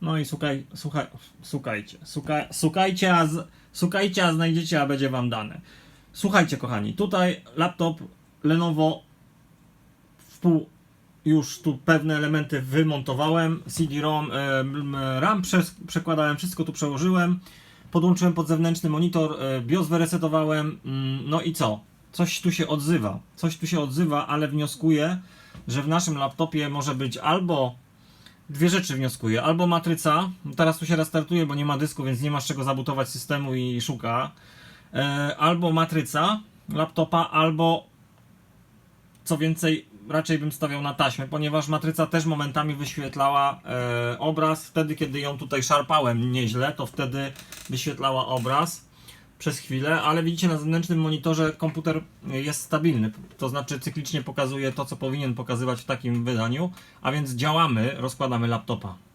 No i słuchaj, słuchaj, słuchajcie, słuchaj, słuchajcie, a, znajdziecie, a będzie wam dane. Słuchajcie, kochani, tutaj laptop Lenovo w pół już tu pewne elementy wymontowałem, CD-ROM, RAM przekładałem, wszystko tu przełożyłem, podłączyłem pod zewnętrzny monitor, e, BIOS wyresetowałem, mm, no i co? Coś tu się odzywa, coś tu się odzywa, ale wnioskuję, że w naszym laptopie może być albo dwie rzeczy wnioskuję, albo matryca, teraz tu się restartuje, bo nie ma dysku, więc nie masz czego zabutować systemu i szuka, e, albo matryca laptopa, albo co więcej, raczej bym stawiał na taśmę, ponieważ matryca też momentami wyświetlała e, obraz. Wtedy, kiedy ją tutaj szarpałem nieźle, to wtedy wyświetlała obraz przez chwilę, ale widzicie na zewnętrznym monitorze komputer jest stabilny, to znaczy cyklicznie pokazuje to, co powinien pokazywać w takim wydaniu, a więc działamy, rozkładamy laptopa.